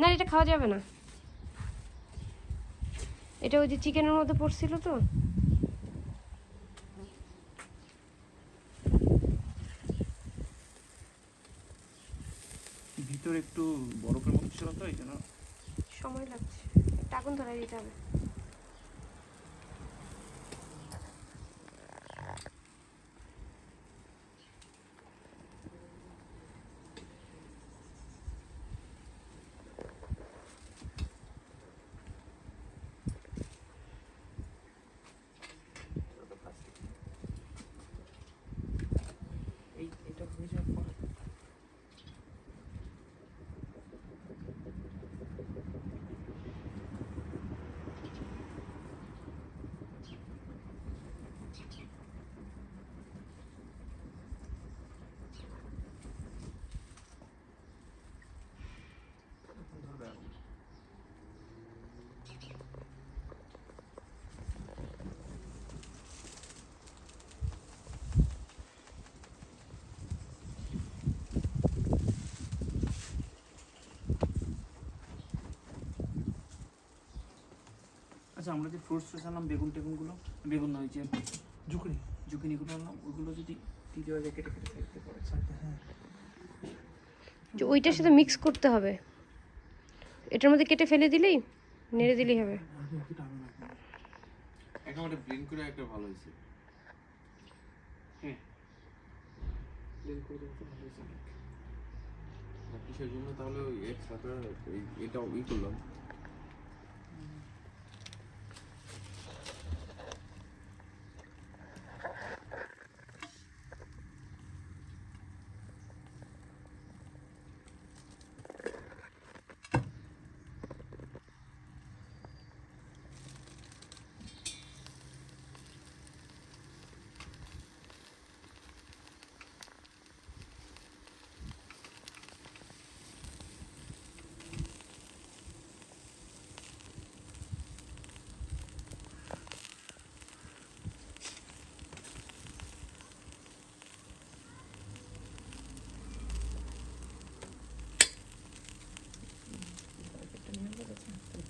না এটা খাওয়া যাবে না। এটা ওই যে চিকেনের মধ্যে পড়ছিল তো। ভিতরে একটু বরফের মতো ছিল তো এই জন্য সময় লাগছে। একটা আগুন ধরাই দিতে হবে এই এটা হয়ে যাওয়ার পর ধরবে আগুন। আচ্ছা আমরা যে ফ্রুটস ফ্রুটস আনলাম বেগুন টেগুনগুলো বেগুন নয় যে ঝুঁকড়ি জুকিনিগুলো আনলাম ওগুলো যদি তৃতীয় জায়গায় কেটে কেটে ফেলতে পারে হ্যাঁ। যে ওইটার সাথে মিক্স করতে হবে। এটার মধ্যে কেটে ফেলে দিলেই নেড়ে দিলেই হবে। একেবারে ব্লেন্ড করে একটা ভালো হয়েছে। হ্যাঁ। ব্লেন্ড করে দেবো তো ভালো হয়েছে। কিসের জন্য? তাহলে ওই এক্সট্রা এটা ই করলাম। আচ্ছা তাহলে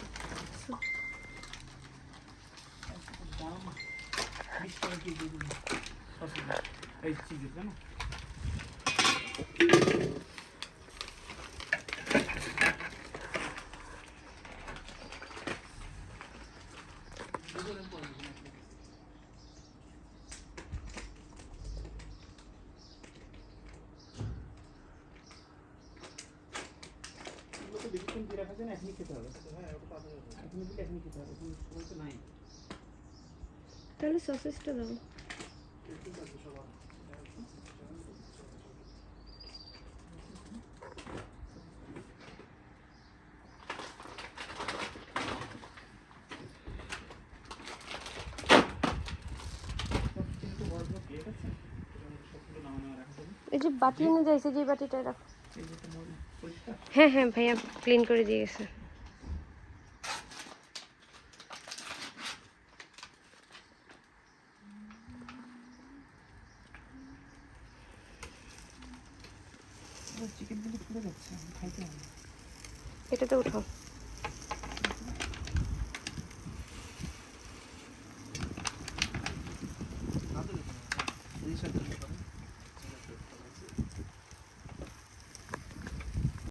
বিশ টাকা কেজি দিন সসেস এই চিজের জানো এগুলো তো বেশিক্ষণ দিয়ে রাখা যায় না এখনই খেতে হবে হ্যাঁ ওটা পাবে এখনই দিলে এখনই খেতে হবে এখন সময় তো নাই নামানো রাখা যাবে এই যে বাটি এনে যাইছে যে বাটিটা রাখো। হ্যাঁ হ্যাঁ ভাইয়া ক্লিন করে দিয়ে গেছে। চিকেন কিন্তু পুড়ে যাচ্ছে খাইতে হবে এটাতে উঠাও।